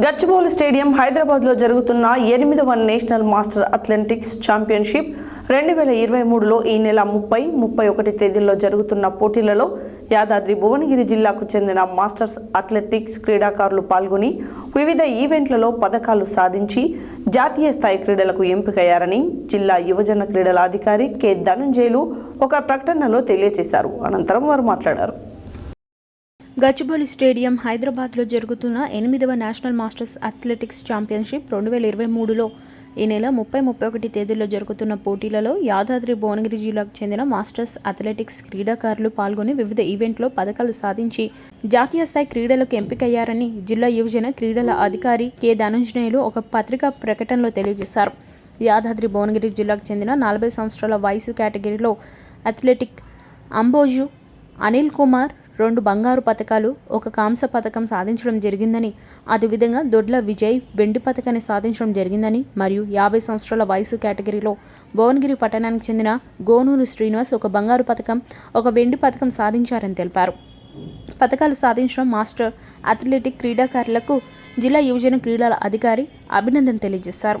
Gachibowli stadium హైదరాబాద్లో జరుగుతున్న ఎనిమిదవ నేషనల్ మాస్టర్ అథ్లెటిక్స్ ఛాంపియన్షిప్ రెండు వేల ఇరవై మూడులో ఈ నెల ముప్పై ముప్పై ఒకటి తేదీల్లో జరుగుతున్న పోటీలలో యాదాద్రి భువనగిరి జిల్లాకు చెందిన మాస్టర్స్ అథ్లెటిక్స్ క్రీడాకారులు పాల్గొని వివిధ ఈవెంట్లలో పథకాలు సాధించి జాతీయ స్థాయి క్రీడలకు ఎంపికయ్యారని జిల్లా యువజన క్రీడల అధికారి కె. ధనంజయులు ఒక ప్రకటనలో తెలియజేశారు. అనంతరం వారు మాట్లాడారు. గచ్చిబౌలి స్టేడియం హైదరాబాద్లో జరుగుతున్న ఎనిమిదవ నేషనల్ మాస్టర్స్ అథ్లెటిక్స్ ఛాంపియన్షిప్ రెండు వేల ఇరవై మూడులో ఈ నెల ముప్పై ముప్పై ఒకటి తేదీల్లో జరుగుతున్న పోటీలలో యాదాద్రి భువనగిరి జిల్లాకు చెందిన మాస్టర్స్ అథ్లెటిక్స్ క్రీడాకారులు పాల్గొని వివిధ ఈవెంట్లో పథకాలు సాధించి జాతీయ స్థాయి క్రీడలకు ఎంపికయ్యారని జిల్లా యువజన క్రీడల అధికారి కె ధనంజనేయులు ఒక పత్రికా ప్రకటనలో తెలియజేశారు. యాదాద్రి భువనగిరి జిల్లాకు చెందిన నలభై సంవత్సరాల వయసు కేటగిరీలో అథ్లెటిక్ అంబోజు అనిల్ కుమార్ రెండు బంగారు పథకాలు ఒక కాంస్య పథకం సాధించడం జరిగిందని అదేవిధంగా దొడ్ల విజయ్ వెండి పథకాన్ని సాధించడం జరిగిందని మరియు యాభై సంవత్సరాల వయసు కేటగిరీలో భువనగిరి పట్టణానికి చెందిన గోనూరు శ్రీనివాస్ ఒక బంగారు పథకం ఒక వెండి పథకం సాధించారని తెలిపారు. పథకాలు సాధించడం మాస్టర్ అథ్లెటిక్ క్రీడాకారులకు జిల్లా యువజన క్రీడల అధికారి అభినందన తెలియజేశారు.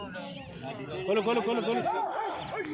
Colo, colo, colo, colo.